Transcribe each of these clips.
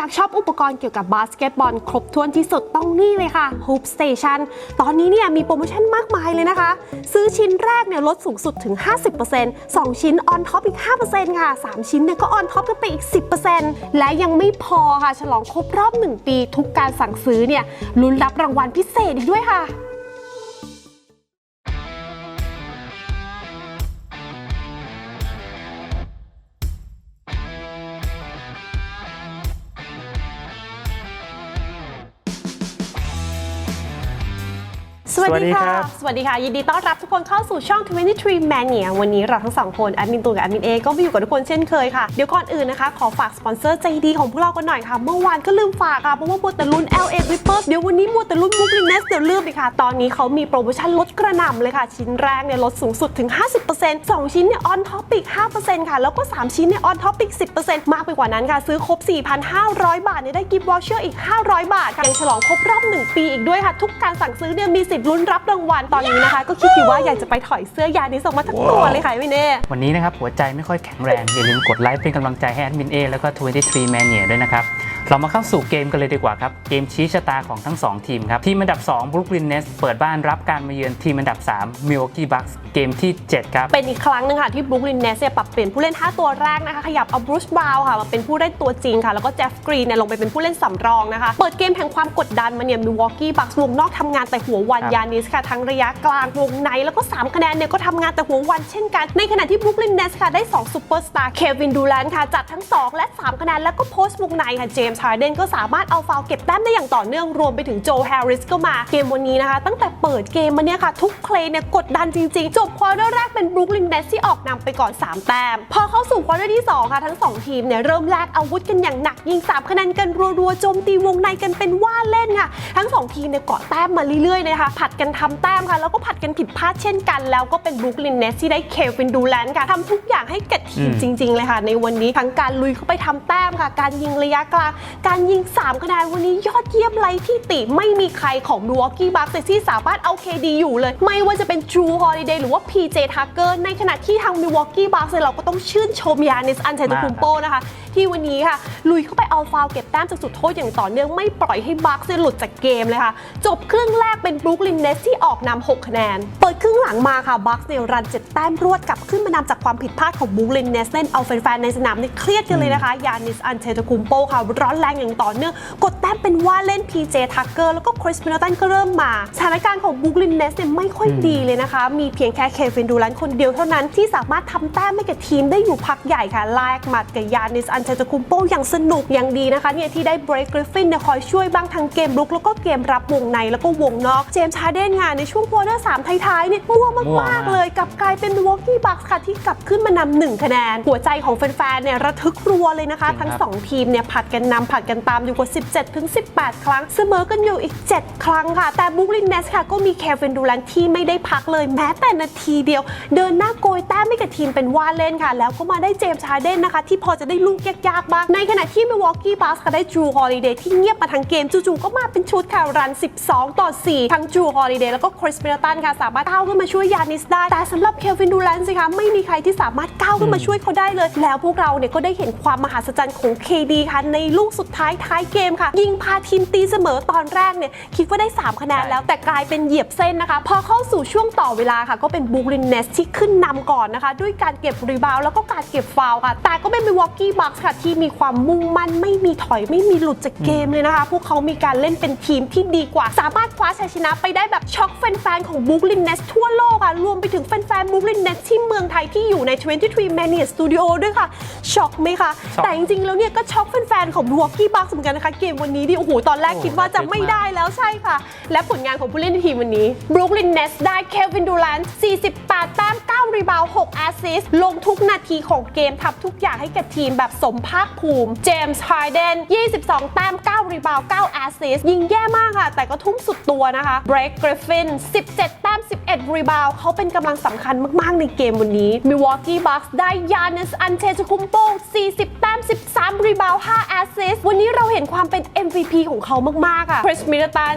อยากชอบอุปกรณ์เกี่ยวกับบาสเกตบอลครบถ้วนที่สุดต้องนี่เลยค่ะ Hoop Station ตอนนี้เนี่ยมีโปรโมชั่นมากมายเลยนะคะ ซื้อชิ้นแรกเนี่ยลดสูงสุดถึง 50% 2 ชิ้นออนท็อปอีก 5%ค่ะ 3 ชิ้นเนี่ยก็ออนท็อปกันไปอีก 10%และยังไม่พอค่ะ ฉลองครบรอบ 1 ปี ทุกการสั่งซื้อเนี่ยลุ้นรับรางวัลพิเศษอีกด้วยค่ะ สวัสดีค่ะ สวัสดีค่ะ ยินดีต้อนรับทุกคนเข้าสู่ช่อง 23 Mania วันนี้เราทั้งสองคนแอดมินตูนกับแอดมินเอก็มาอยู่กับทุกคนเช่นเคยค่ะ เดี๋ยวก่อนอื่นนะคะ ขอฝากสปอนเซอร์ใจดีของพวกเรากันหน่อยค่ะ เมื่อวานก็ลืมฝากค่ะ เพราะว่ามัวแต่ลุ้น LA Clippers เดี๋ยววันนี้มัวแต่ลุ้น Brooklyn Nets เดี๋ยวลืมอีกค่ะ ตอนนี้เขามีโปรโมชั่นลดกระหน่ำเลยค่ะ ชิ้นแรกเนี่ยลดสูงสุดถึง 50% 2 ชิ้นเนี่ยออนท็อปอีก5%ค่ะ แล้วก็ 3 ชิ้นเนี่ยออนท็อปอีก10%มากไปกว่านั้นค่ะ ซื้อครบ 4,500 บาทเนี่ยได้กิฟต์วอเชอร์อีก 500 บาทค่ะยังฉลองครบรอบ 1 ปีอีกด้วยค่ะ ทุกการสั่งซื้อเนี่ยมีสิทธิ์ลุ้นรับรางวัลตอนนี้นะคะ ก็คิดอยู่ว่าอยากจะไปถอยเสื้อยานี้ส่งมาทั้งตัวเลยค่ะพี่เน่วันนี้นะครับหัวใจไม่ค่อยแข็งแรงอย่าลืมกดไลค์เป็นกำลังใจให้แอดมินเอแล้วก็23 Mania ด้วยนะครับเรามาเข้าสู่เกมกันเลยดีกว่าครับ เกมชี้ชะตาของทั้ง 2 ทีมครับ ทีมอันดับ 2 Brooklyn Nets เปิดบ้านรับการมาเยือนทีมอันดับ 3 Milwaukee Bucks เกมที่ 7 ครับ เป็นอีกครั้งหนึงค่ะ ที่บ r ุ o กลินเนสเนี่ยปรับเปลี่ยนผู้เล่น 5 ตัวแรกนะคะ ขยับเอาบรูซบราวน์ค่ะ มาเป็นผู้เล่นตัวจริงค่ะ แล้วก็เจฟฟกรีนเนี่ยลงไปเป็นผู้เล่นสำรองนะคะ เปิดเกมแห่งความกดดันมาเนี่ยมิวอกกี้บัคส์วงนอกทำงานแต่หัววันครับยานิสค่ะทั้งระยะกลางวงในแล้วก็ 3 คะแนนเนี่ยก็ทำงานแต่หัววันเช่นกัน ในขณะที่บ r ุ o กลินเนสค่ะได้2ซูเปอร์สตาร์เควินดูแลนค่ะจัดทั้ง 2 และ 3 คะแนนแล้วก็โพสต์วงในค่ะเจมส์ฮาร์เดนก็สามารถเอาฟาวเก็บแต้มได้อย่างต่อเนื่องรวมไปถึงโจแฮร์ริสก็มาเกมวันนี้นะคะ ตั้งแต่เปิดเกมมาเนี่ยค่ะทุกเพลย์เนี่ยกดดันจริงๆ จบควอเตอร์แรกเป็นบ r ุ o กลินเนสที่ออกนำไปก่อน 3 แต้มพอเข้าสู่ควอเตอร์ที่ 2 ค่ะทั้ง 2 ทีมเนี่ยเริ่มแลกอาวุธกันอย่างหนักยิง3คะแนนกันรัวๆโจมตีวงในกันเป็นว่าเล่นค่ะ ทั้ง 2 ทีมเนี่ยเกาะแต้มมาเรื่อยๆนะคะผัดกันทำแต้มค่ะ แล้วก็ผัดกันผิดพลาดเช่นกัน แล้วก็เป็นบ r ุ o กลินเนสที่ได้เควินดูแลนค่ะทำทุกอย่างให้แก่ทีมอืมจริง ๆ เลยค่ะ ในวันนี้ทั้งการลุยเข้าไปทำแต้มค่ะ การยิงระยะกลาง การยิง3คะแนนวันนี้ยอดเยี่ยมไรที่ติไม่มีใครของ Milwaukee Bucks ที่สามารถเอาเคดีอยู่เลย ไม่ว่าจะเป็น Drew Holiday หรือว่า PJ Tucker ในขณะที่ทาง Milwaukee Bucks เนี่ยเราก็ต้องชื่นชมยานิสอันเทตคุมโปนะคะ ที่วันนี้ค่ะ ลุยเข้าไปเอาฟาวล์เก็บแต้มจากจุดโทษอย่างต่อเนื่องไม่ปล่อยให้บัคเนี่ยหลุดจากเกมเลยค่ะ จบครึ่งแรกเป็นบรูคลินเนสที่ออกนำ6คะแนน เปิดครึ่งหลังมาค่ะบัคเนี่ยรันเจ็ดแต้มรวดกลับขึ้นมานำจากความผิดพลาดของบรูคลินเนสเล่นเอาแฟนๆในสนามเนี่ยเครียดกันเลยนะคะยานิสอันเทตคุมโปค่ะ ร้อนแรงอย่างต่อเนื่อง กดแต้มเป็นว่าเล่น PJ Tucker แล้วก็คริสมิลตันก็เริ่มมาสถานการณ์ของบรูคลินเนสเนี่ยไม่ค่อยดีเลยนะคะ มีเพียงแค่เควินดูแลนคนเดียวเท่านั้นที่สามารถทำแต้มให้กับทีมได้อยู่พักใหญ่ค่ะแลกหมัดกับยานิสอันเทตคุมโปอย่างสนุกอย่างดีนะคะเนี่ยที่ได้เบรกกริฟฟินเนี่ยคอยช่วยบ้างทั้งเกมรุกแล้วก็เกมรับวงในแล้วก็วงนอกเจมส์ชาร์เดนงานในช่วงควอเตอร์สามท้ายๆเนี่ยมั่วมั่วมากๆ เลยกลับกลายเป็น Milwaukee Bucks ค่ะที่กลับขึ้นมานำหนึ่งคะแนน หัวใจของแฟนๆเนี่ยระทึกรัวเลยนะคะ จริงครับ ทั้งสองทีมเนี่ยผัดกันนำผัดกันตามอยู่กว่า 17 ถึง 18 ครั้ง เสมอกันอยู่อีก 7 ครั้งค่ะ แต่บุ o กลินเนสค่ะ ก็มีเควินดูแลนที่ไม่ได้พักเลยแม้แต่นาทีเดียว เดินหน้าโกยแต้มให้กับทีมเป็นว่าเล่นค่ะ แล้วก็มาได้เจมส์ชาร์เดนนะคะ ที่พอจะได้ลูกยากๆบ้างในขณะที่ Milwaukee Bucks ก็ได้จูฮอลิเดย์ที่เงียบมาทั้งเกมจู่ๆก็มาเป็นชุดค่ะรัน 12 ต่อ 4 ทั้งจูฮอลิเดย์แล้วก็คริสเมลตันค่ะสามารถก้าวขึ้นมาช่วยยานิสได้แต่สำหรับเควินดูแลนสิคะไม่มีใครที่สามารถก้าวขึ้นมาช่วยเขาได้เลย แล้วพวกเราเนี่ยก็ได้เห็นความมหัศจรรย์ของ KD ค่ะในลูกสุดท้ายท้ายเกมค่ะ ยิงพาทีมตีเสมอตอนแรกเนี่ยคิดว่าได้ 3 คะแนนแล้วแต่กลายเป็นเหยียบเส้นนะคะ พอเข้าสู่ช่วงต่อเวลาค่ะ ก็เป็นบูรินเนสที่ขึ้นนำก่อนนะคะ ด้วยการเก็บรีบาวด์แล้วก็การเก็บฟาวล์ค่ะ แต่ก็เป็นมิวอกกี้บัคส์ค่ะ ที่มีความมุ่งมั่นไม่มีถอยไม่มีหลุดจากเกมเลยนะคะ พวกเขามีการเล่นเป็นทีมที่ดีกว่า สามารถคว้าชัยชนะไปได้แบบช็อกแฟนๆของบูรินเนสทั่วโลกค่ะรวมไปถึงแฟนๆบูรินเนสที่เมืองไทยที่อยู่ใน 23 Mania Studio ด้วยค่ะ ช็อกไหมคะ ช็อก แต่จริงๆ แล้วเนี่ยก็ช็อกแฟนๆของมิวอกกี้บัคส์เหมือนกันนะคะ เกมวันนี้ที่โอ้โห ตอนแรกคิดว่าจะไม่ได้ได้แล้วใช่ค่ะ และผลงานของผู้เล่นในทีมวันนี้บรูคลินเนสได้เควินดูแลน48 แต้ม 9 รีบาวด์6แอสซิสต์ลงทุกนาทีของเกมทำทุกอย่างให้กับทีมแบบสมภาคภูมิ เจมส์ฮาร์เดน22 แต้ม 9 รีบาวด์9แอสซิสต์ยิงแย่มากค่ะ แต่ก็ทุ่มสุดตัวนะคะเบรกกริฟฟิน 17 แต้ม 11 รีบาวเขาเป็นกำลังสำคัญมาก ๆ ในเกมวันนี้มิวอกกี้บัคส์ได้ยานิสอันเทจคุมโป40 แต้ม 13 รีบาว 5 แอสซิสวันนี้เราเห็นความเป็น MVP ของเขามากๆค่ะคริสมิลตัน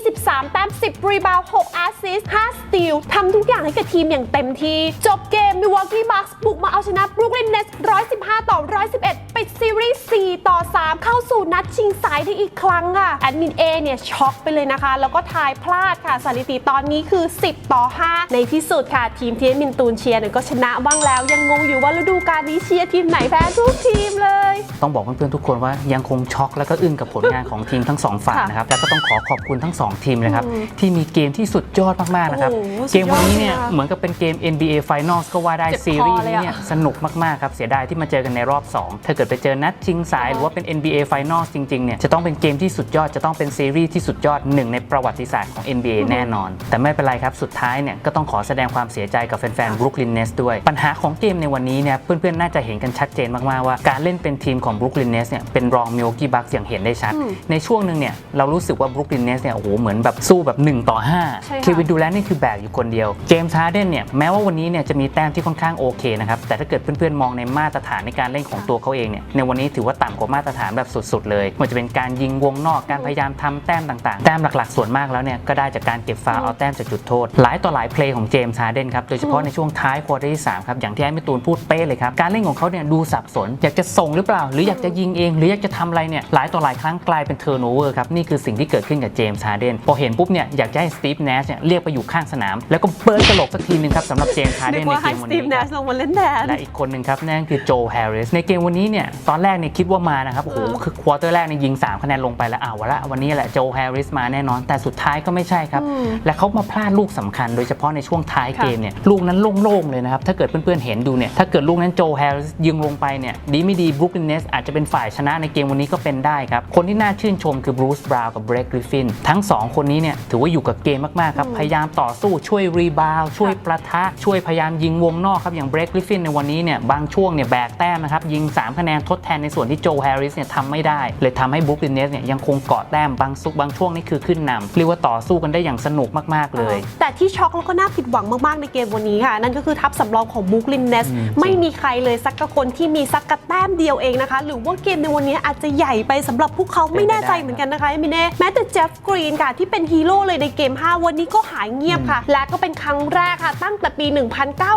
23 แต้ม 10 รีบาว 6 แอสซิส5สตีลทำทุกอย่างให้กับทีมอย่างเต็มที่ จบเกม Milwaukee Bucks บุกมาเอาชนะ Brooklyn Nets 115 ต่อ 111 ปิดซีรีส์4ต่อ 3 เข้าสู่นัดชิงสายได้อีกครั้งค่ะแอดมิน A เนี่ยช็อกไปเลยนะคะ แล้วก็ทายพลาดค่ะสถิติตอนนี้คือ 10 ต่อ 5 ในที่สุดค่ะ ทีมที่แอดมินตูนเชียร์เนี่ยก็ชนะบ้างแล้ว ยังงงอยู่ว่าฤดูกาลนี้เชียร์ทีมไหนแพ้ทุกทีมเลย ต้องบอกเพื่อนๆทุกคนว่ายังคงช็อกแล้วก็อึ้งกับผลงานของทีมทั้งสองฝ่ายค่ะนะครับแล้วก็ต้องขอขอบคุณทั้งสองทีมเลยครับอืมที่มีเกมที่สุดยอดมากๆนะครับโอ้โหเกมวันนี้เนี่ยสุดยอดเลยอะเหมือนกับเป็นเกม NBA Finals ก็ว่าได้เจ็บคอซีรีส์เลยนี้อะเนี่ยสนุกมากๆครับเสียดายที่มาเจอกันในรอบ 2 ถ้าเกิดไปเจอนัดชิงสายหรือว่าเป็น NBA Finals จริงๆเนี่ยจะต้องเป็นเกมที่สุดยอดจะต้องเป็นซีรีส์ที่สุดยอดหนึ่งในประวัติศาสตร์ของ NBA แน่นอน แต่ไม่เป็นไรครับ สุดท้ายเนี่ยก็ต้องขอแสดงความเสียใจกับแฟนๆ Brooklyn Nets ด้วย ปัญหาของเกมในวันนี้เนี่ยเพื่อนๆ น่าจะเห็นกันชัดเจนมากๆว่าการเล่นเป็นทีมของ Brooklyn Nets เนี่ยเป็นรอง Milwaukee Bucks อย่างเห็นได้ชัดอืมในช่วงหนึ่งเนี่ยเรารู้สึกว่า Brooklyn Nets เนี่ยโอ้โหเหมือนแบบสู้แบบ 1 ต่อใช่5ค่ะเควินดูแลนนี่คือแบกอยู่คนเดียวเจมส์ฮาร์เดนเนี่ยแม้ว่าวันนี้เนี่ยจะมีแต้มที่ค่อนข้างโอเคนะครับแต่ถ้าเกิดเพื่อนๆมองในมาตรฐานในการเล่นของตัวเขาเองเนี่ยในวันนี้ถือว่าต่ำกว่ามาตรฐานแบบสุดๆ เลยไมันจะเป็นการยิงวงนอกการพยายามทำแต้มต่างๆ แต้มหลักๆส่วนมากแล้วเนี่ยก็ได้จากการเก็บฟาวล์เอาแต้มจากจุดโทษ หลายต่อหลายเพลย์ของเจมส์ฮาร์เดนครับ โดยเฉพาะในช่วงท้ายควอเตอร์ที่สามครับ อย่างที่ไอ้มิตูนพูดเป๊ะเลยครับ การเล่นของเขาเนี่ยดูสับสน อยากจะส่งหรือเปล่า หรืออยากจะยิงเอง หรืออยากจะทำอะไรเนี่ย หลายต่อหลายครั้งกลายเป็นเทอร์โนเวอร์ครับ นี่คือสิ่งที่เกิดขึ้นกับเจมส์ฮาร์เดน พอเห็นปุ๊บเนี่ยอยากจะให้สตีฟเนชเนี่ยเรียกไปอยู่ข้างสนาม แล้วก็เบิร์นกระโหลกสักทีหนึงครับสำหรับเจมส์ฮาร์เดนึกนในว่าเกให้มสวันตีนี้ฟแนชลงมาเล่นแทน และอีกคนหนึ่งครับ นั่นคือโจแฮร์ริสในเกมวันนี้เนี่ย ตอนแรกเนี่ยคิดว่ามานะครับ โอ้โหเออคือควอเตอร์แรกเนี่ยยิง 3 คะแนนลงไปแล้วอ้าววะละวันนี้แหละโจแฮร์ริสมาแน่นอน แต่สุดท้ายก็ไม่ใช่ครับอืมและเขามาพลาดลูกสำคัญ โดยเฉพาะในช่วงท้ายค่ะเกมเนี่ยลูกนั้นโล่งๆเลยนะครับ ถ้าเกิดเพื่อนๆเห็นดูเนี่ยถ้าเกิดลูกนั้นโจแฮร์ริสยิงลงไปเนี่ยดีไม่ดีบรูคลินเนสอาจจะเป็นฝ่ายชนะในเกมวันนี้ก็เป็นได้ครับ คนที่น่าชื่นชมคือบรูซบราวน์กับเบรกกริฟฟินทั้งสองคนนี้เนี่ยถือว่าอยู่กับเกมมากๆครับพยายามต่อสู้ช่วยรีบาวด์ช่วยประทะช่วยพยายามยิงวงนอกครับอย่างเบรกกริฟฟินในวันนี้เนี่ยบางช่วงเนี่ยแบกแต้มนะครับยิง 3 คะแนนทดแทนในส่วนที่โจแฮร์ริสเนี่ยทำไม่ได้ เลยทำให้บรูคลินเนสเนี่ยยังคงเกาะแต้มบางซุกบางช่วงนี่คือขึ้นนำเรียกว่าต่อสู้กันได้อย่างสนุกมาก ๆ เลย แต่ที่ช็อกแล้วก็น่าผิดหวังมาก ๆ ในเกมวันนี้ค่ะ นั่นก็คือทัพสำรองของบุ๊กลินเนสอืมไม่มีใครเลยสักกะคนที่มีสักกะแต้มเดียวเองนะคะ หรือว่าเกมในวันนี้อาจจะใหญ่ไปสำหรับพวกเขาไม่แน่ใจเหมือนกันนะคะมิเน่แม้แต่เจฟฟรีนค่ะที่เป็นฮีโร่เลยในเกม 5 วันนี้ก็หายเงียบค่ะ และก็เป็นครั้งแรกค่ะตั้งแต่ปี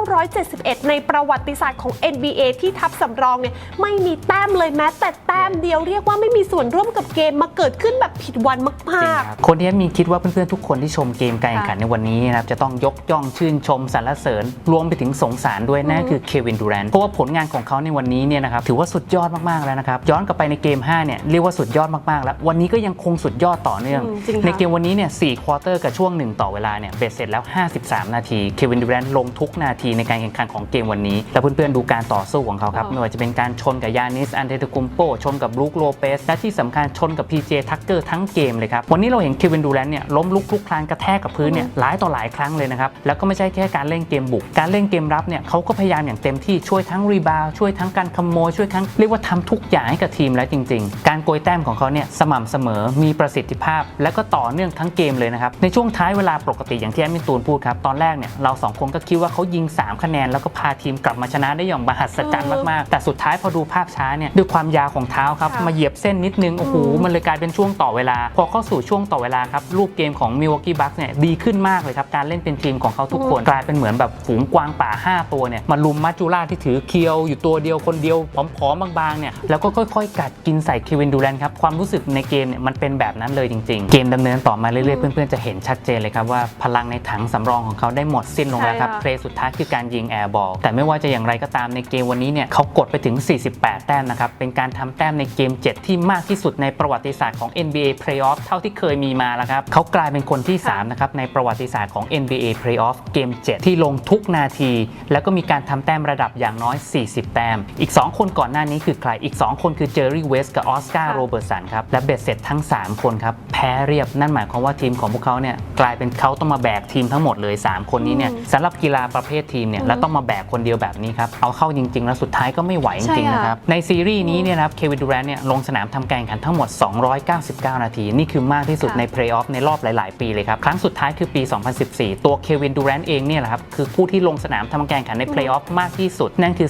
1971 ในประวัติศาสตร์ของ NBA ที่ทัพสำรองเนี่ยไม่มีแต้มเลยแม้แต่แต้มเดียวเรียกว่าไม่มีส่วนร่วมกับเกมมาเกิดขึ้นแบบผิดวันจริงมากครับคนที่มีคิดว่าเพื่อนๆทุกคนที่ชมเกมการแข่งขันในวันนี้นะครับจะต้องยกย่องชื่นชมสรรเสริญ รวมไปถึงสงสารด้วยนั่นคือเควินดูแรนเพราะว่าผลงานของเขาในวันนี้เนี่ยนะครับถือว่าสุดยอดมากๆแล้วนะครับย้อนกลับไปในเกม5เนี่ยเรียกว่าสุดยอดมากๆ แล้ววันนี้ก็ยังคงสุดยอดต่อเนื่องอืมจริงค่ะในเกมวันนี้เนี่ยสี่ควอเตอร์กับช่วงหนึ่งต่อเวลาเนี่ยเบ็ดเสร็จแล้ว 53 นาทีเควินดูแรนลงทุกนาทีในการแข่งขันของเกมวันนี้แล้วเพื่อนๆดูการต่อสู้ของเขาครับอ๋อไม่ว่าจะเป็นการชนกับยานิสอันเทตกุมโปชนกับบรูคโลเปสและที่สำคัญชนกับ PJ ทักเกอร์ทั้งเกมเลยครับวันนี้เราเห็นเควินดูแลนเนี่ยล้มลุกคลุกคลานกระแทกกับพื้นเนี่ยหลายต่อหลายครั้งเลยนะครับ แล้วก็ไม่ใช่แค่การเล่นเกมบุก การเล่นเกมรับเนี่ยเขาก็พยายามอย่างเต็มที่ช่วยทั้งรีบาวช่วยทั้งการขโมยช่วยทั้งเรียกว่าทำทุกอย่างให้กับทีมแล้วจริง ๆ การโกยแต้มของเขาเนี่ยสม่ำเสมอมีประสิทธิภาพ และก็ต่อเนื่องทั้งเกมเลยนะครับในช่วงท้ายเวลาปกติอย่างที่แอดมินตูนพูดครับตอนแรกเนี่ยเราสองคนก็คิดว่าเขายิงสามคะแนน แล้วก็พาทีมกลับมาชนะได้อย่างมหัศจรรย์มากๆ แต่สุดท้ายพอดูภาพช้าเนี่ยด้วยความยาวของเท้าครับค่ะมาเหยียบเส้นนิดนึงโอ้โหมันเลยกลายเป็นช่วงต่อเวลา พอเข้าสู่ช่วงต่อเวลาครับรูปเกมของ Milwaukee Bucks เนี่ยดีขึ้นมากเลยครับ การเล่นเป็นทีมของเขาทุกคน กลายเป็นเหมือนแบบฝูงกวางป่า 5 ตัวเนี่ยมาลุมมัจจุราชที่ถือเคียวอยู่ตัวเดียวคนเดียวผอมๆบางๆเนี่ยแล้วก็ค่อยๆ กัดกินใส่เควินดูแลนครับความรู้สึกในเกมเนี่ยมันเป็นแบบนั้นเลยจริง ๆ เกมดำเนินต่อมาเรื่อยๆเพื่อนๆจะเห็นชัดเจนเลยครับว่าพลังในถังสำรองของเขาได้หมดสิ้นลงแล้วครับใช่ค่ะเพลย์สุดท้ายคือการยิงแอร์บอลแต่ไม่ว่าจะอย่างไรก็ตามในเกมวันนี้เนี่ยเขากดไปถึง 48 แต้มนะครับเป็นการทำแต้มในเกม 7 ที่มากที่สุดในประวัติศาสตร์ของ NBA Playoff เท่าที่เคยมีมาแล้วครับเขากลายเป็นคนที่ 3 นะครับ ในประวัติศาสตร์ของ NBA Playoff เกม 7 ที่ลงทุกนาที แล้วก็มีการทำแต้มระดับอย่างน้อย 40 แต้ม อีก 2 คนก่อนหน้านี้คือใคร อีก 2 คนคือเจอร์รี่เวสกับออสการ์ค่ะโรเบิร์ตสันครับ และเบ็ดเสร็จทั้ง 3 คนครับ แพ้เรียบนั่นหมายความว่าทีมของพวกเขาเนี่ยกลายเป็นเขาต้องมาแบกทีมทั้งหมดเลย 3 คนนี้เนี่ยสำหรับกีฬาประเภททีมเนี่ยแล้วต้องมาแบกคนเดียวแบบนี้ครับเอาเข้าจริง ๆ แล้วสุดท้ายก็ไม่ไหวจริงๆนะครับในซีรีส์นี้เนี่ยนะครับเควินดูแรนเนี่ยลงสนามทำการแข่งขันทั้งหมด 299 นาที นี่คือมากที่สุดค่ะในเพลย์ออฟในรอบหลาย ๆปีเลยครับ ครั้งสุดท้ายคือปี 2014 ตัวเควินดูแรนเองเนี่ยแหละครับ คือผู้ที่ลงสนามทำการแข่งขันในเพลย์ออฟมากที่สุด นั่นคือ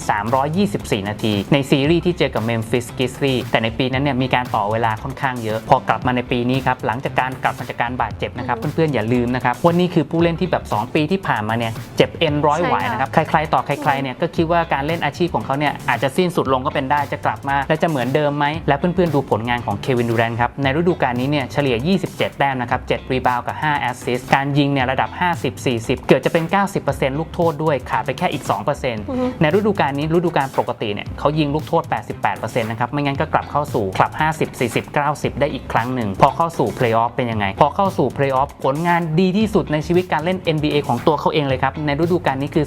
324 นาที ในซีรีส์ที่เจอกับเมมฟิสกิสลีแต่ในปีนั้นเนี่ยมีการต่อเวลาค่อนข้างเยอะ พอกลับมาในปีนี้ครับ หลังจากการกลับมาจากการบาดเจ็บนะครับ เพื่อนๆอย่าลืมนะครับว่านี่คือผู้เล่นที่แบบ 2 ปีที่ผ่านมาเนี่ยเจ็บเอ็นร้อยหวายนะครับใครๆต่อใครๆเนี่ยก็คิดว่าการเล่นอาชีพของเขาเนี่ยอาจจะสิ้นสุดลงก็เป็นได้จะกลับมา และจะเหมือนเดิมดิมไหมและเพื่อนๆดูผลงานของเควินดูแรนครับในฤดูกาลนี้เนี่ยเฉลี่ย 27 แต้มนะครับ7รีบาวกับ 5 แอสซิสต์การยิงเนี่ยระดับ 50-40 เกือบจะเป็น 90%ลูกโทษด้วยขาดไปแค่อีก 2%ในฤดูกาลนี้ฤดูกาลปกติเนี่ยเขายิงลูกโทษ 88%นะครับไม่งั้นก็กลับเข้าสู่คลับ 50 40 90 ได้อีกครั้งหนึ่ง พอเข้าสู่เพลย์ออฟเป็นยังไง พอเข้าสู่เพลย์ออฟผลงานดีที่สุดในชีวิตการเล่น NBA ของตัวเขาเองเลยครับ ในฤดูกาลนี้คือ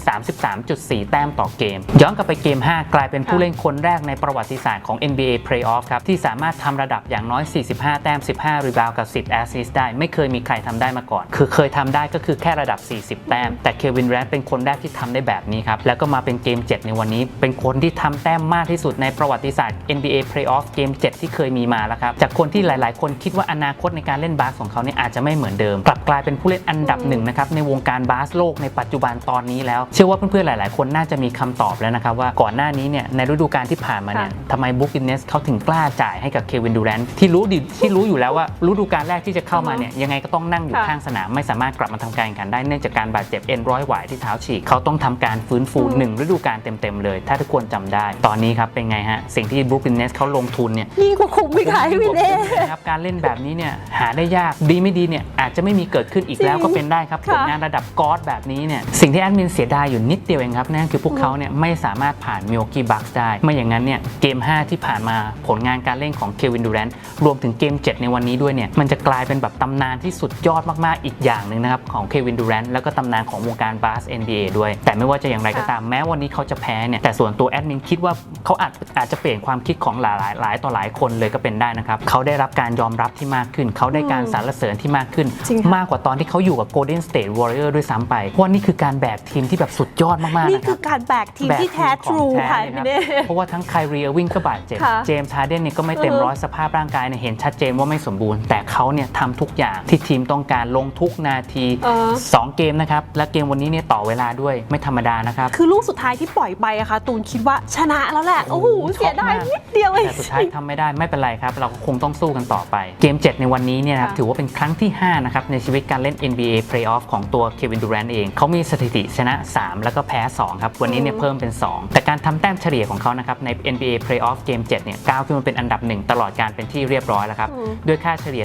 33.4 แต้มต่อเกม ย้อนกลับไปเกม 5 กลายเป็นผู้เล่นคนแรกในประวัติศาสตร์ของ NBA Playoff ครับที่สามารถทำระดับอย่างน้อย 45 แต้ม 15 รีบาวกับ 10 แอสซิสต์ได้ไม่เคยมีใครทำได้มาก่อน คือเคยทำได้ก็คือแค่ระดับ 40 แต้ม แต่เควินแรนเป็นคนแรกที่ทำได้แบบนี้ครับ แล้วก็มาเป็นเกม 7 ในวันนี้ เป็นคนที่ทำแต้มมากที่สุดในประวัติศาสตร์ NBA Playoff เกม 7 ที่เคยมีมาแล้วครับ จากคนที่หลาย ๆ คนคิดว่าอนาคตในการเล่นบาสของเขาเนี่ยอาจจะไม่เหมือนเดิม กลับกลายเป็นผู้เล่นอันดับหนึ่งนะครับในวงการบาสโลกในปัจจุบันตอนนี้แล้ว เชื่อว่าเพื่อน ๆ หลาย ๆ คนน่าจะมีคำตอบแล้วนะครับว่าก่อนหน้านี้เนี่ยในฤดูกาลที่ผ่านมาเนี่ยค่ะทำไมบุ๊กินเนสเขาถึงกล้าจ่ายให้กับเควินดูแรนที่รู้ดิที่รู้อยู่แล้วว่าฤดูกาลแรกที่จะเข้ามาเนี่ยยังไงก็ต้องนั่งอยู่ค่ะข้างสนามไม่สามารถกลับมาทำการแข่งขันได้เนื่องจากการบาดเจ็บเอ็นร้อยหวายที่เท้าฉีกเขาต้องทำการฟื้นฟูอืมหนึ่งฤดูกาลเต็มๆเลย ถ้าทุกคนจำได้ ตอนนี้ครับเป็นไงฮะสิ่งที่บุ๊กินเนสเขาลงทุนเนี่ยนี่ก็คุ้มไหมคะพี่เน่นะครับการเล่นแบบนี้เนี่ยหาได้ยากดีไม่ดีเนี่ยอาจจะไม่มีเกิดขึ้นอีกแล้วจริงก็เป็นได้ครับผค่ะลงานระดับกอสแบบนี้เนี่ยสิ่งที่แอดมินเสียดายอยู่นิดเดียวเองครับนั่นคือพวกเขาเนี่ยไม่สามารถผ่านมิโอกิบัคได้ไม่อย่างนั้นเนี่ยเกม 5 ที่ผ่านมาผลงานการเล่นของเควินดูแรนรวมถึงเกม 7 ในวันนี้ด้วยเนี่ยมันจะกลายเป็นแบบตำนานที่สุดยอดมากๆอีกอย่างหนึ่งนะครับของเควินดูแรนแล้วก็ตำนานของวงการบาส NBA ด้วย แต่ไม่ว่าจะอย่างไรก็ตามแม้วันนี้เขาจะแพ้เนี่ยแต่ส่วนตัวแอดมินคิดว่าเขาอาจอาจจะเปลี่ยนความคิดของหลายๆหลายต่อหลายคนเลยก็เป็นได้นะครับเขาได้รับการยอมรับที่มากขึ้น เขาได้การสรรเสริญที่มากขึ้นจริงค่ะมากกว่าตอนที่เขาอยู่กับ Golden State Warrior ด้วยซ้ำไปเพราะว่านี่คือการแบกทีมที่แบบสุดยอดมากๆนี่นะคคืรับอการแบกทีมแบกที่แท้ทีทรูมของค่ะแท้พี่เลยเน่ครับเพราะว่าทั้งไคลรีเออร์วิงก็บาดเจ็บค่ะเจมส์ฮาร์เดนเนี่ยก็ไม่เต็มเออร้อยสภาพร่างกายเนี่ยเห็นชัดเจนว่าไม่สมบูรณ์แต่เขาเนี่ยทำทุกอย่างที่ทีมต้องการลงทุกนาที เออ 2 เกมนะครับ และเกมวันนี้เนี่ยต่อเวลาด้วยไม่ธรรมดานะครับ คือลูกสุดท้ายที่ปล่อยไปอะค่ะ ตูนคิดว่าชนะแล้วแหละ โอ้โหเสียดายนิดเดียวเอง แต่สุดท้ายทำไม่ได้ไม่เป็นไรครับ เราก็คงต้องสู้กันต่อไป เกม 7 ในวันนี้เนี่ยนะครับค่ะ ถือว่าเป็นครั้งที่ 5 นะครับ ในชีวิตการเล่น NBA Playoff ของตัวเควินดูแรนเอง เขามีสถิติชนะ 3 แล้วก็แพ้ 2 ครับ วันนี้เนี่ยอืมเพิ่มเป็น 2 แต่การทำแต้มเฉลี่ยของเขานะครับ ใน NBA Playoff เกม 7 เนี่ยก้าวขึ้นมาเป็นอันดับหนึ่งตลอดการเป็นที่เรียบร้อยแล้วครับอืมด้วยค่าเฉลี่ย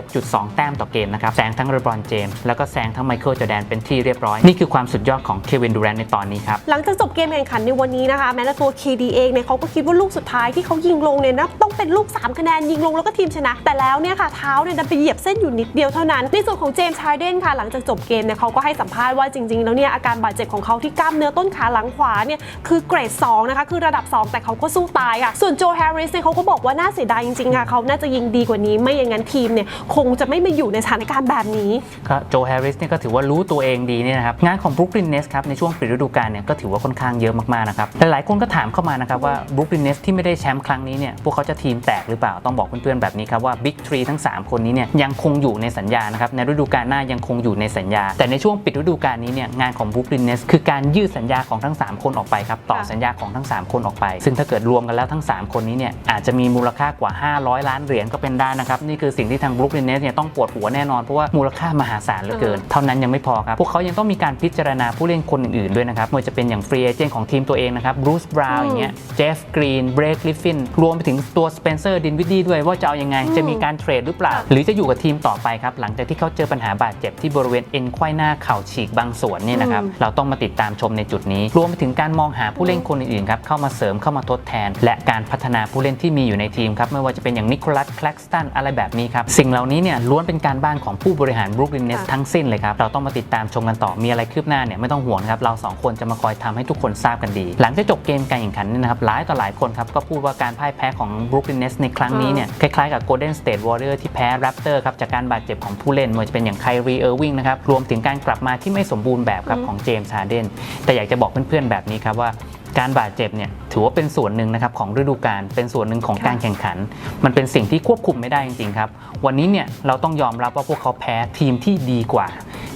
36.2 แต้มต่อเกมนะครับแซงทั้งเรบรอนเจมส์แล้วก็แซงทั้งไมเคิลจอแดนเป็นที่เรียบร้อย นี่คือความสุดยอดของเควินดูแรนในตอนนี้ครับหลังจากจบเกมแข่งขันในวันนี้นะคะ แม้แต่ตัว KD เองเนี่ยเขาก็คิดว่าลูกสุดท้ายที่เขายิงลงเนี่ยนะต้องเป็นลูก 3 คะแนนยิงลงแล้วก็ทีมชนะ แต่แล้วเนี่ยค่ะเท้าเนี่ยดันไปเหยียบเส้นอยู่นิดเดียวเท่านั้นในส่วนของเจมส์ฮาร์เดนค่ะหลังจากจบเกมเนี่ยเขาก็ให้สัมภาษณ์ว่าจริงๆ แล้วเนี่ยอาการบาดเจ็บของเขาที่กล้ามเนื้อต้นขาหลังขวาเนี่ยคือเกรด2นะคะคือระดับ 2 แต่เขาก็สู้ตายค่ะส่วนโจแฮร์ริสเนี่ยเขาก็บอกว่าน่าเสียดายจริงๆค่ะเขาน่าจะยิงดีกว่านี้ไม่อย่างนั้นทีมเนี่ยคงจะไม่มาอยู่ในสถานการแบบนี้ก็โจแฮร์ริสเนี่ยก็ถือว่ารู้ตัวเองดีเนี่ยนะครับงานของบ r ุ o ก l y n นเนสครับในช่วงปิดฤดูกาลเนี่ยก็ถือว่าค่อนข้างเยอะมากๆนะครับหลายๆคนก็ถามเข้ามานะครับว่าบ r ุ o ก l y n นเนสที่ไม่ได้แชมป์ครั้งนี้เนี่ยพวกเขาจะทีมแตกหรือเปล่าต้องบอกเพื่อนๆแบบนี้ครับว่าบิ๊กทรีทั้ง 3 คนนี้เนี่ยยังคงอยู่ในสัญญานะครับในฤดูกาลหน้ายังคงอยู่ในสัญญา แต่ในช่วงปิดฤดูกาลนี้เนี่ยงานของบ r ุ o ก l y n นเนสคือการยืดสัญญาของทั้ง 3 คนออกไปครับต่อสัญญาของทั้ง 3 คนออกไป ซึ่งถ้าเกิดรวมกันแล้วทั้ง 3 คนนี้เนี่ยอาจจะมีมูลค่ากว่า 500 ล้านเหรียญก็เป็นได้นะครับนี่คือสิ่งที่ทางบ r ุ o ก l y n นเนสเนี่ยต้องปวดหัวแน่นอนเพราะว่ามูลค่ามหาศาลเหลือเกิน เท่านั้นยังไม่พอครับ พวกเขายังต้องมีการพิจารณาผู้เล่นคนอื่นๆด้วยนะครับไม่ว่าจะเป็นอย่างฟรีเอเจนต์ของทีมตัวเองนะครับบรูซบราวน์อย่างเงี้ยเจฟกรีนเบรกลิฟฟินรวมไปถึงตัวสเปนเซอร์ดินวิดดี้ด้วยว่าจะเอายังไงจะมีการเทรดหรือเปล่า หรือจะอยู่กับทีมต่อไปครับหลังจากที่เขาเจอปัญหาบาดเจ็บที่บริเวณเอ็นไขว้หน้าเข่าฉีกบางส่วนเนี่ยนะครับอืมเราต้องมาติดตามชมในจุดนี้ รวมไปถึงการมองหาผู้เล่นคนอื่นๆครับเข้ามาเสริมเข้ามาทดแทน และการพัฒนาผู้เล่นที่มีอยู่ในทีมครับไม่ว่าจะเป็นอย่างนิโคลัสแคลกสตันอะไรแบบนี้ครับสิ่งเหล่านี้เนี่ยล้วนเป็นการบ้านของผู้บริหารบรู o ก l y n นเนสค่ะทั้งสิ้นเลยครับ เราต้องมาติดตามชมกันต่อมีอะไรคืบหน้าเนี่ยไม่ต้องห่วงนะครับเราสองคนจะมาคอยทำให้ทุกคนทราบกันดี หลังจากจบเกมการแข่งขันเนี่ยนะครับหลายต่อหลายคนครับก็พูดว่าการพ่ายแพ้ของ Brooklyn Nets ในครั้งนี้เนี่ยคล้ายๆกับ Golden State Warrior ที่แพ้ Raptor ครับจากการบาดเจ็บของผู้เล่นไม่ว่าจะเป็นอย่างไคลีเออร์วิงนะครับรวมถึงการกลับมาที่ไม่สมบูรณ์แบบครับของเจมส์ฮาร์เดนแต่อยากจะบอกเพื่อนๆแบบนี้ครับว่า การบาดเจ็บเนี่ยถือว่าเป็นส่วนหนึ่งนะครับของฤดูกาลเป็นส่วนหนึ่งของการแข่งขัน มันเป็นสิ่งที่ควบคุมไม่ได้จริงๆครับ วันนี้เนี่ยเราต้องยอมรับว่าพวกเขาแพ้ทีมที่ดีกว่า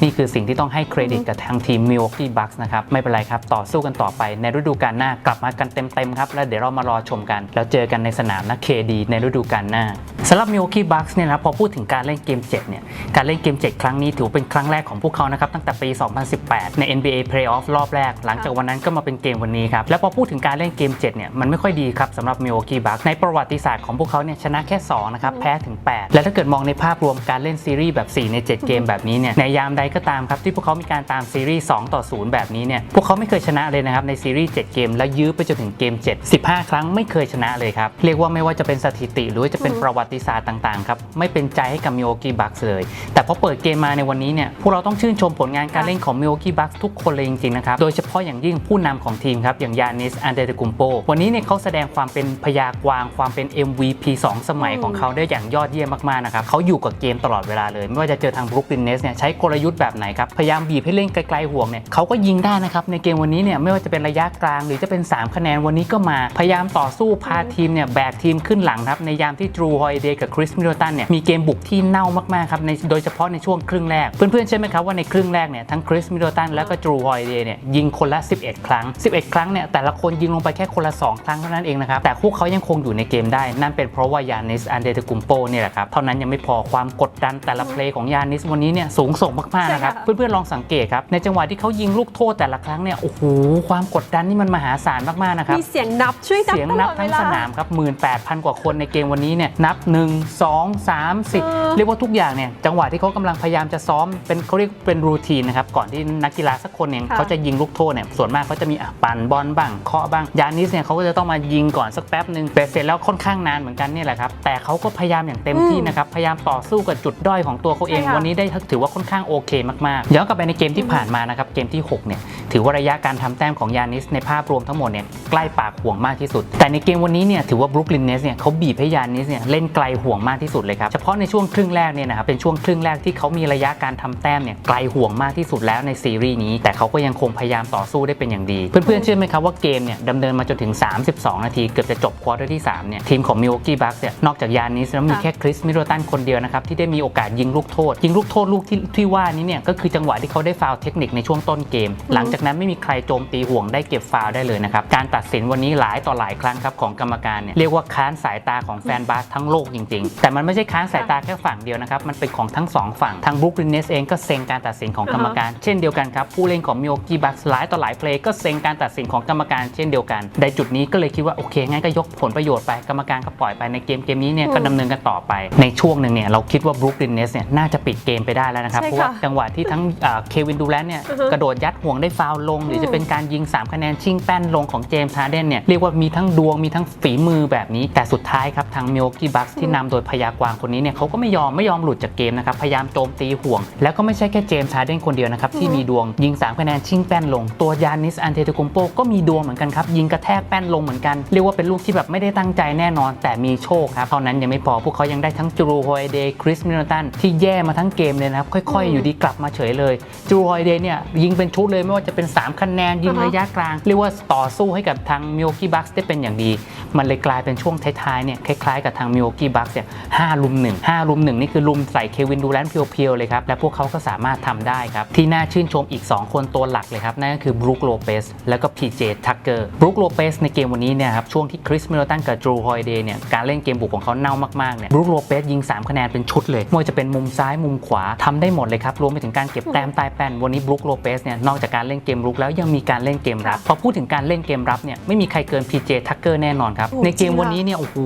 นี่คือสิ่งที่ต้องให้เครดิตกับทางทีม Milwaukee Bucks นะครับไม่เป็นไรครับ ต่อสู้กันต่อไปในฤดูกาลหน้ากลับมากันเต็มๆครับ แล้วเดี๋ยวเรามารอชมกัน แล้วเจอกันในสนามนะ KD ในฤดูกาลหน้าสสำหรับ Milwaukee Bucks เนี่ยนะพอพูดถึงการเล่นเกม7เนี่ยการเล่นเกม 7 ครั้งนี้ถือเป็นครั้งแรกของพวกเขานะครับตั้งแต่ปี 2018 ใน NBA Playoff รอบแรก หลังจากวันนั้นก็มาเป็นเกมวันนี้ครับแล้วพอพูดถึงการเล่นเกม7เนี่ยมันไม่ค่อยดีครับสำหรับ Milwaukee Bucks ในประวัติศาสตร์ของพวกเขาเนี่ยชนะแค่2นะครับแพ้ถึง 8 และถ้าเกิดมองในภาพรวมการเล่นซีรีส์แบบ 4 ใน 7 เกมแบบนี้เนี่ยในยามใดก็ตามครับที่พวกเขามีการตามซีรีส์2ต่อ 0 แบบนี้เนี่ยพวกเขาไม่เคยชนะเลยนะครับในซีรีส์7เกม แล้วยื้อไปจนถึงเกม 7 15 ครั้งไม่เคยชนะเลยครับเรียกว่าไม่ว่าจะเป็นสถิติหรือว่าจะเป็นประวัติศาสตร์ต่างๆครับไม่เป็นใจให้กับ Milwaukee Bucks เลย แต่พอเปิดเกมมาในวันนี้เนี่ยพวกเราต้องชื่นชมผลงานการเล่นของ Milwaukee Bucks ทุกคนเลยจริงๆนะครับโดยเฉพาะอย่างยิ่งผู้นำของทีมครับอย่างยานิสอันเดตกุมโปวันนี้เนี่ยเขาแสดงความเป็นพยากวางความเป็น MVP 2 สมัยของเขาได้อย่างยอดเยี่ยมมากๆนะครับเขาอยู่กับเกมตลอดเวลาเลย ไม่ว่าจะเจอทางบรุกลินเนสเนี่ยใช้กลยุทธ์แบบไหนครับ พยายามบีบให้เล่นไกลๆห่วงเนี่ยเขาก็ยิงได้นะครับ ในเกมวันนี้เนี่ยไม่ว่าจะเป็นระยะกลาง หรือจะเป็น 3 คะแนนวันนี้ก็มา พยายามต่อสู้พาทีมเนี่ยแบกทีมขึ้นหลังครับในยามที่ดรูฮอยเดย์กับคริสมิ d ลตันเนี่ยมีเกมบุกที่เน่ามากๆครับในโดยเฉพาะในช่วงครึ่งแรก เพื่อนๆใช่ไหมครับว่าในครึ่งแรกเนี่ยทั้งคริสมิ d ลตันแล้วก็ดรูฮอยเดย์เนี่ยยิงคนละ 11 ครั้ง 11 ครั้งเนี่ยแต่ละคนยิงลงไปแค่คนละ 2 ครั้งเท่านั้นเองนะครับ แต่พวกเขายังคงอยู่ในเกมได้ นั่นเป็นเพราะว่ายานิสอันเดตกุมโปเนี่ยแหละครับ เท่านั้นยังไม่พอความกดดันแต่ละเพลย์ของยานิสวันนี้เนี่ยสูงส่งมากๆนะครับใช่ค่ะเพื่อนๆลองสังเกตครับ ในจังหวะที่เขายิงลูกโทษแต่ละครั้งเนี่ยโอ้โหความกดดันนี่มันมหาศาลมากๆนะครับมีเสียงนับช่วยนับเสียงตลนัอบดเวทั้งลาสนามครับ18,000กว่าคนในเกมวันนี้เนี่ยนับ 1 2 3เออ10 เรียกว่าทุกอย่างเนี่ยจังหวะที่เขากำลังพยายามจะซ้อมเป็นเขาเรียกเป็นรูทีนนะครับก่อนที่นักกีฬาสักคนเนี่ยค่ะเขาจะยิงลูกโทษเนี่ยส่วนมากเขาจะมีอะปั่นบอลบ้างเคาะบ้างยานิสเนี่ยเขาก็จะต้องมายิงก่อนสักแป๊บหนึ่งแต่เสร็จแล้วค่อนข้างนานเหมือนกันเนี่ยแหละครับแต่เขาก็พยายามอย่างเต็มที่นะครับพยายามต่อสู้กับจุดด้อยของตัวเขาเองใช่ค่ะวันนี้ได้ถือว่าค่อนข้างโอเคมากๆย้อนกลับไปในเกมที่ผ่านมานะครับเกมที่หกเนี่ยถือว่าระยะการทำแต้มของยานิสในภาพรวมทั้งหมดเนี่ยใกล้ปากห่วงมากที่สุด แต่ในเกมวันนี้เนี่ยถือว่าบรุกลินเนสเนี่ยเขาบีบให้ยานิสเนี่ยเล่นไกลห่วงมากที่สุดเลยครับเฉพาะในช่วงครึ่งแรกเนี่ยนะครับเป็นช่วงครึ่งแรกที่เขามีระยะการทำแต้มเนี่ยไกลห่วงมากที่สุดแล้วในซีรีส์นี้ แต่เขาก็ยังคงพยายามต่อสู้ได้เป็นอย่างดี เพื่อนๆเชื่อไหมครับว่าเกมเนี่ยดำเนินมาจนถึง 32 นาที เกือบจะจบควอเตอร์ที่3เนี่ยทีมของมิวกี้บัคเนี่ยนอกจากยานิสแล้วมีค่ะแค่คริสมิโรตันคนเดียวนะครับที่ได้มีโอกาสยิงลูกโทษ ยิงลูกโทษลูกที่ที่ว่านี้เนี่ยก็คือจังหวะที่เขาได้ฟาวล์เทคนิคในช่วงต้นเกม หลังจากนั้นไม่มีใครโจมตีห่วงได้เก็บฟาวล์ได้เลยนะครับการตัดสินวันนี้หลายต่อหลายครั้งครับของกรรมการเนี่ยเรียกว่าค้านสายตาของแฟนบาสทั้งโลกจริงๆ แต่มันไม่ใช่ค้านสายตาแค่ฝั่งเดียวนะครับมันเป็นของทั้งสองฝั่งทางบรุกลินเนสเองก็เซ็งการตัดสินของกรรมการ เช่นเดียวกันครับผู้เล่นของมิโอกิบัคหลายต่อหลายเพลย์ก็เซ็งการตัดสินของกรรมการเช่นเดียวกันในจุดนี้ก็เลยคิดว่าโอเคงั้นก็ยกผลประโยชน์ไปกรรมการก็ปล่อยไปในเกมเกมนี้เนี่ยก็ดำเนินกันต่อไปในช่วงหนึ่งเนี่ยเราคิดว่าบรุกลินเนสเนี่ยน่าจะปิดเกมไปได้แล้วนะครับ ใช่เพราะว่าค่ะจังหวะที่ทั้งเควินดูแลนเนี่ยอือฮึกระโดดยัดห่วงได้ฟาวล์ลง หรือจะเป็นการยิง 3 คะแนนชิงแป้นลงของเจมส์ฮาร์เดนเนี่ยเรียกว่ามีทั้งดวงมีทั้งฝีมือแบบนี้ แต่สุดท้ายครับทางมิโอกิบัคที่นำโดยพยากวางคนนี้เนี่ยเขาก็ไม่ยอมไม่ยอมหลุดจากเกมนะครับพยายามโจมตีห่วง แล้วก็ไม่ใช่แค่เจมส์ฮาร์เดนคนเดียวนะครับที่มีดวงยิง3คะแนนชิงแป้นลงตัวยานิสอันเทโตกุมโปก็มีดวงเหมือนกันครับยิงกระแทกแป้นลงเหมือนกัน เรียกว่าเป็นลูกที่แบบไม่ได้ตั้งใจแน่นอน แต่มีโชคครับเท่านั้นยังไม่พอพวกเขายังได้ทั้งจูรูโฮยเดย์คริสมิโนตันที่แย่มาทั้งเกมเลยนะครับค่อยๆ อยู่ดีกลับมาเฉยเลยจูรูโฮยเดย์เนี่ยยิงเป็นชุดเลยไม่ว่าจะเป็น 3 คะแนนยิงระยะกลาง เรียกว่าต่อสู้ให้กับทางมิโอกิบัคได้เป็นอย่างดี มันเลยกลายเป็นช่วงท้ายๆเนี่ยคล้ายๆกับทางมิโอกิบัคเนี่ยห้าลุมหนึ่งห้าลุมหนึ่งนี่คือลุมใส่เควินดูแลนเพียวๆเลยครับและพวกเขาก็สามารถทำได้ครับที่น่าชื่นชมอีก 2 คนตัวหลักเลยครับนั่นก็คือบรูคโลเปสแล้วก็พีเจทักเกอร์บรูคโลเปสในเกมวันนี้เนี่ยครับช่วงที่คริสมิโลตันกับดรูฮอยเดย์เนี่ยการเล่นเกมบุกของเขาเน่ามากๆเนี่ยบรูคโลเปสยิง 3 คะแนนเป็นชุดเลยไม่ว่าจะเป็นมุมซ้ายมุมขวาทำได้หมดเลยครับรวมไปถึงการเก็บแต้มใต้แป้นวันนี้บรูคโลเปสเนี่ยนอกจากการเล่นเกมรุกแล้วยังมีการเล่นเกมรับ พอพูดถึงการเล่นเกมรับเนี่ยไม่มีใครเกินพีเจทักเกอร์แน่นอนครับโอ้ในเกมจริงอะวันนี้เนี่ยโอ้โห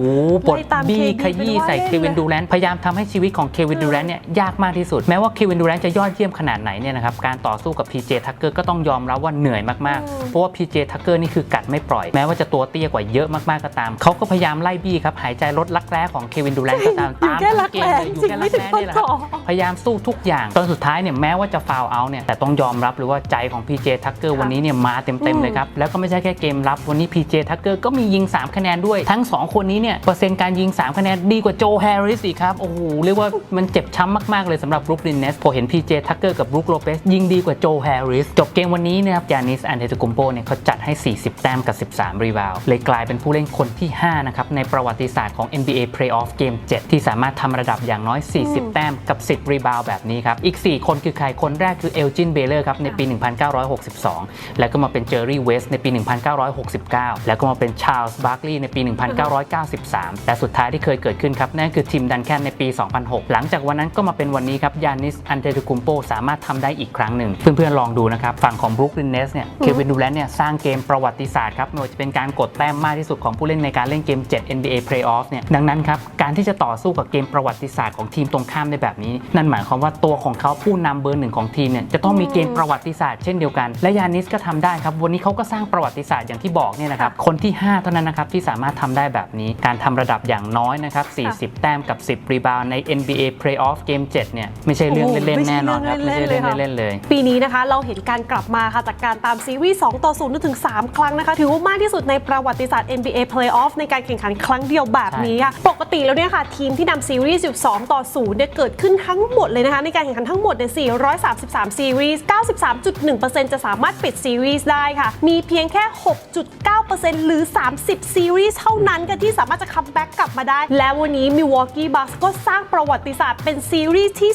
บทไล่ตามบี้ KD ขยี้เป็นว่าใส่เล่นเควินเลยดูแลนพยายามทำให้ชีวิตของเควินดูแลนเนี่ยยากมากที่สุดแม้ว่าเควินดูแลนจะยอดเยี่ยมขนาดไหนเนี่ยนะครับการต่อสู้กับพีเจทักเกอร์ก็ต้องยอมรับว่าเหนื่อยมากอืมๆเพราะว่าพีเจทักเกอร์นี่คือกัดไม่ปล่อย แม้ว่าจะตัวเตี้ยกว่าเยอะมากๆก็ตาม เขาก็พยายามไล่บี้ครับ หายใจลดรักแร้ของเควินดูแลนก็ตามอยู่ตามแค่ทั้งรักเกแร้มเลยอยู่จริงแค่ไม่รักถึงแร้ต้นนี่แหละคครัอบพยายามสู้ทุกอย่างตอนสุดท้ายเนี่ยแม้ว่าจะฟาวเอาเนี่ยแต่ต้องยอมรับเลยว่าใจของ PJ Tucker วันนี้เนี่ยมาเต็มๆเลยครับแล้วก็ไม่ใช่แค่เกมรับวันนี้ PJ Tucker ก็มียิง 3 คะแนนด้วย ทั้ง 2 คนนี้เนี่ยเปอร์เซ็นต์การยิง 3 คะแนนดีกว่าโจแฮร์ริสอีกครับโอ้โหเรียกว่ามันเจ็บช้ำมากๆเลยสำหรับบรุกลินเนสพอเห็น PJ Tucker กับบรุกโลเปสยิงดีกว่าโจแฮร์ริสจบเกมวันนี้นะครับยานิสอันเดตกุมโปเนี่ยเขาจัดให้ 40 แต้มกับ 13 รีบาวด์เลยกลายเป็นผู้เล่นคนที่ 5 นะครับ ในประวัติศาสตร์ของ NBA Playoff เกม7ที่สามารถทำระดับอย่างน้อย 40 แต้มกับ 10 รีบาวด์แบบนี้ครับ อีก 4 คนคือใคร คนแรกคือเอลจินเบเลอร์ครับในปี 1962 แล้วก็มาเป็นเจอร์รี่เวสในปี 1969 แล้วก็มาเป็นชาร์ลส์บาร์คลีย์ในปี 1993แต่สุดท้ายที่เคยเกิดขึ้นครับนั่นคือทีมดันแคนในปี 2006 หลังจากวันนั้นก็มาเป็นวันนี้ครับยานิสอันเตตุกุมโปสามารถทำได้อีกครั้งหนึ่ง เพื่อนๆลองดูนะครับฝั่งของบรุกลินเนสเนี่ยเควินดูแลนเนี่ยสร้างเกมประวัติศาสตร์ครับไม่ว่าจะเป็นการกดแต้มมากที่สุดของผู้เล่นในการเล่นเกม 7 NBA Playoff เนี่ยดังนั้นครับการที่จะต่อสู้กับเกมประวัติศาสตร์ของทีมตรงข้ามได้แบบนี้ นั่นหมายความว่าตัวของเขาผู้นำเบอร์หนึ่งของทีมเนี่ยจะต้องมีเกมประวัติศาสตร์เช่นเดียวกัน และยานิสก็ทำได้ครับวันนี้เขาก็สร้างประวัติศาสตร์อย่างที่บอกเนี่ยนะครับคนที่ 5 เท่านั้นนะครับที่สามารถทำได้แบบนี้ การทำระดับอย่างน้อยนะครับ 40 แต้มกับ 10 รีบาวใน NBA Playoff เกม 7 เนี่ยไม่ใช่เรื่องโอ้โหเล่นๆแน่นอนครับไม่ไม่ใช่ใช่เรื่เรื่อองงเล่นๆเลยค่ะเล่นๆเลย ปีนี้นะคะเราเห็นการกลับมาค่ะจากการตามซีรีส์2ต่อ0นึกถึง3 ครั้งนะคะ ถือว่ามากที่สุดในประวัติศาสตร์ NBA Playoff ในการแข่งขันครั้งเดียวแบบนี้ค่ะ ปกติแล้วเนี่ยค่ะ ทีมที่นำซีรีส์อยู่2ต่อ 0 เนี่ยเกิดขึ้นทั้งหมดเลยนะคะ ในการแข่งขันทั้งหมดเนี่ย433 ซีรีส์ 93.1%จะสามารถปิดซีรีส์ได้ค่ะ มีเพียงแค่ 6.9%หรือ 30 ซีรีส์เท่านั้นกันที่สามารถจะคัมแบ็กกลับมาได้ และวันนี้ Milwaukee Bucks ก็สร้างประวัติศาสตร์เป็นซีรีส์ที่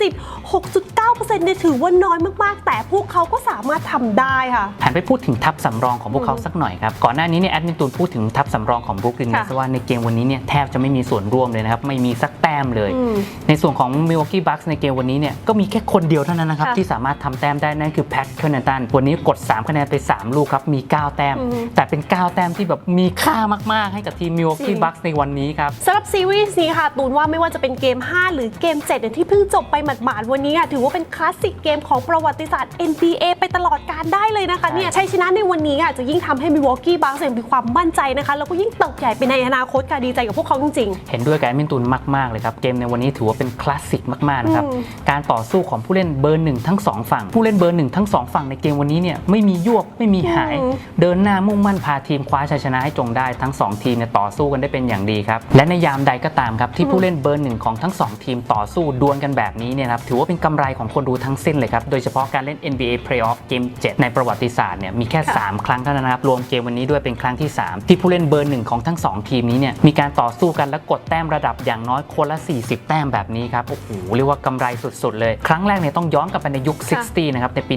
30 6.9%เนี่ยถือว่าน้อยมากๆ แต่พวกเขาก็สามารถทำได้ค่ะหันไปพูดถึงทัพสำรองของพวกเขาสักหน่อยครับก่อนหน้านี้เนี่ยแอดมินตูนพูดถึงทัพสำรองของบรุกลินเนสค่ะว่าในเกมวันนี้เนี่ยแทบจะไม่มีส่วนร่วมเลยนะครับไม่มีสักแต้มเลยอืมในส่วนของ Milwaukee Bucks ในเกมวันนี้เนี่ยก็มีแค่คนเดียวเท่านั้นนะครับค่ะที่สามารถทำแต้มได้นั่นคือแพทเคอร์เนตันวันนี้กด 3 คะแนนไป 3 ลูกครับมี 9 แต้มอืมแต่เป็น 9 แต้มที่แบบมีค่ามาก ๆ ให้กับทีมจริ Milwaukee ง Bucks ในวันนี้ครับสำหรับซีรีส์นี้ค่ะตูนว่าไม่ว่าจะเป็นเกม 5 หรือเกม7เนี่ยที่เพิ่งจบไปหมาดๆวันนี้ค่ะถือว่าเป็นคลาสสิกเกมของประวัติศาสตร์ NBA ไปตลอดการได้เลยนะคะเนี่ยชัยชนะในวันนี้ค่ะจะยิ่งทำให้ Milwaukee Bucks เนี่ยมีความมั่นใจนะคะแล้วก็ยิ่งเติบใหญ่ไปในอนาคตค่ะดีใจกับพวกเขาจริงเห็นด้วยกับแอดมินตูนมากๆเลยครับเกมในวันนี้ถือว่าเป็นคลาสสิกมากๆนะครับอืมการต่อสู้ของผู้เล่นเบอร์หนึ่งทั้งสองฝั่งผู้เล่นเบอร์หนึ่งทั้งสองฝั่งในเกมวันนี้เนี่ยไม่มียวบไม่มีหายอืมเดินหน้ามุ่งมั่นพาทีมคว้าชัยชนะให้จงได้ทั้ง 2 ทีมเนี่ยต่อสู้กันได้เป็นอย่างดีครับและในยามใดก็ตามครับที่ผู้เล่นเบอร์หนึ่งของทั้ง 2 ทีมต่อสู้ดวลกันแบบนี้เนี่ยครับถือว่าเป็นกำไรของคนดูทั้งสิ้นเลยครับโดยเฉพาะการเล่น NBA Playoff เกม 7 ในประวัติศาสตร์เนี่ยมีแค่ค่ะ3ครั้งเท่านั้นนะครับรวมเกมวันนี้ด้วยเป็นครั้งที่ 3 ที่ผู้เล่นเบอร์หนึ่งของทั้ง 2 ทีมนี้เนี่ยมีการต่อสู้กันและกดแต้มระดับอย่างน้อยคนละ 40 แต้มแบบนี้ครับ โอ้โห เรียกว่ากำไรสุด ๆ เลย ครั้งแรกเนี่ยต้องย้อนกลับไปในยุคค่ะ60 นะครับ ในปี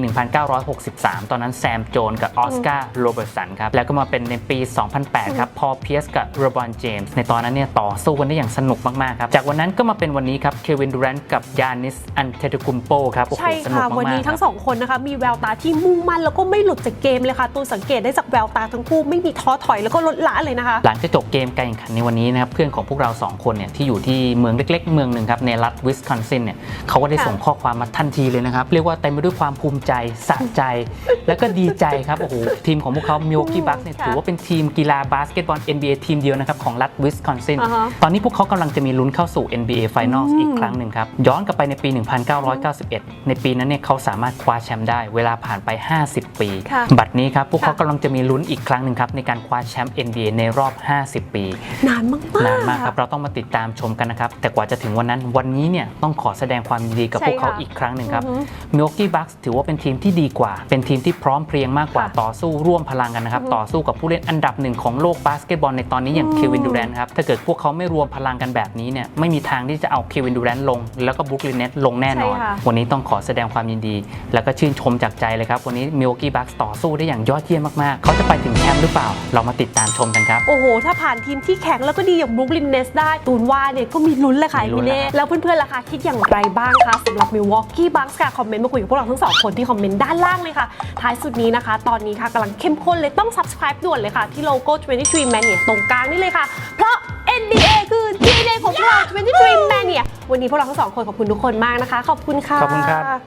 1963 ตอนนั้นแซมโจนกับออสการ์โรเบิร์ตสันครับ แล้วก็มาเป็นในปี 2008 ครับ พอเพียสกับโรบอนเจมส์ในตอนนั้นเนี่ยต่อสู้กันได้อย่างสนุกมาก ๆ ครับ จากวันนั้นก็มาเป็นวันนี้ครับเควินดูแรนต์กับยานิสอันเทตุกุมโปครับโอ้โหใช่สนุกค่ะมากๆวันนี้คทั้รับงสองคนนะคะมีแววตาที่มุ่งมั่นแล้วก็ไม่หลุดจากเกมเลยค่ะตูนสังเกตได้จากแววตาทั้งคู่ไม่มีท้อถอยแล้วก็ลดละเลยนะคะ หลังจากจบเกมการแข่งขันในวันนี้นะครับเพื่อนของพวกเรา 2 คนเนี่ยที่อยู่ที่เมืองเล็ก ๆ เมืองหนึ่งครับในรัฐวิสคอนซินเนี่ยเขาก็ได้ค่ะส่งข้อความมาทันทีเลยนะครับเรียกว่าเต็มไปด้วยความภูมิใจสะใจ แล้วก็ดีใจครับโอ้โหทีมของพวกเขามิวกี้บัคเนี่ยค่ะถือว่าเป็นทีมกีฬาบาสเกตบอล NBA ทีมเดียวนะครับของรัฐวิสคอนซินอ่าฮะตอนนี้พวกเขากำลังจะมีลุ้นเข้าสู่ NBA Finals อืมอีกครั้งหนึ่งครับย้อนกลับไปในปี 1991 ในปีนั้นเนี่ยเขาสามารถคว้าแชมป์ได้เวลาผ่านไป 50 ปีค่ะบัดนี้ครับพวกเขาค่ะกำลังจะมีลุ้นอีกครั้งหนึ่งครับในการคว้าแชมป์ NBA ในรอบ 50 ปี นานมากๆนานมากครับเราต้องมาติดตามชมกันนะครับแต่กว่าจะถึงวันนั้นวันนี้เนี่ยต้องขอแสดงความยินดีกับใช่พวกเขาค่ะอีกครั้งหนึ่งครับอือฮึ Milwaukee Bucks ถือว่าเป็นทีมที่ดีกว่า เป็นทีมที่พร้อมเพรียงมากกว่าค่ะต่อสู้ร่วมพลังกันนะครับ ต่อสู้กับผู้เล่นอันดับหนึ่งของโลกบาสเกตบอลในตอนนี้อย่างอืมเควินดูแรนต์ครับ ถ้าเกิดพวกเขาไม่รวมพลังกันแบบนี้เนี่ยไม่มีทางที่จะเอาเควินดูแรนต์ลง แล้วก็บ r ุ o ลินเนตลงแน่นอนใช่ค่ะวันนี้ต้องขอแสดงความยินดี แล้วก็ชื่นชมจากใจเลยครับ วันนี้ Milwaukee Bucks ต่อสู้ได้อย่างยอดเยี่ยมมากๆ เขาจะไปถึงแชมป์หรือเปล่า เรามาติดตามชมกันครับ โอ้โห ถ้าผ่านทีมที่แข็งแล้วก็ดีอย่างบ r ุ o ลินเนสได้ตูนว่าเนี่ยก็มีลุ้นเลยค่ะมีลุ้พี่นเน่แล้วแล้วเพื่อนๆล่ะคะคิดอย่างไรบ้างคะสำหรับ Milwaukee Bucks ค่ะคอมเมนต์มาคุยกับพวกเราทั้งสองคนที่คอมเมนต์ด้านล่างเลยค่ะ ท้ายสุดนี้นะคะ ตอนนี้ค่ะกำลังเข้มข้นเลยต้อง subscribe ด่วนเลยค่ะ ที่โลโก้ 23 Mania ตรงกลางนี่เลยค่ะ เพราะ NBA คือ DNA ของพวกเรา23 Mania วันนี้พวกเราทั้งสองคนขอบคุณทุกคนมากนะคะ ขอบคุณค่ะขอบคุณครับ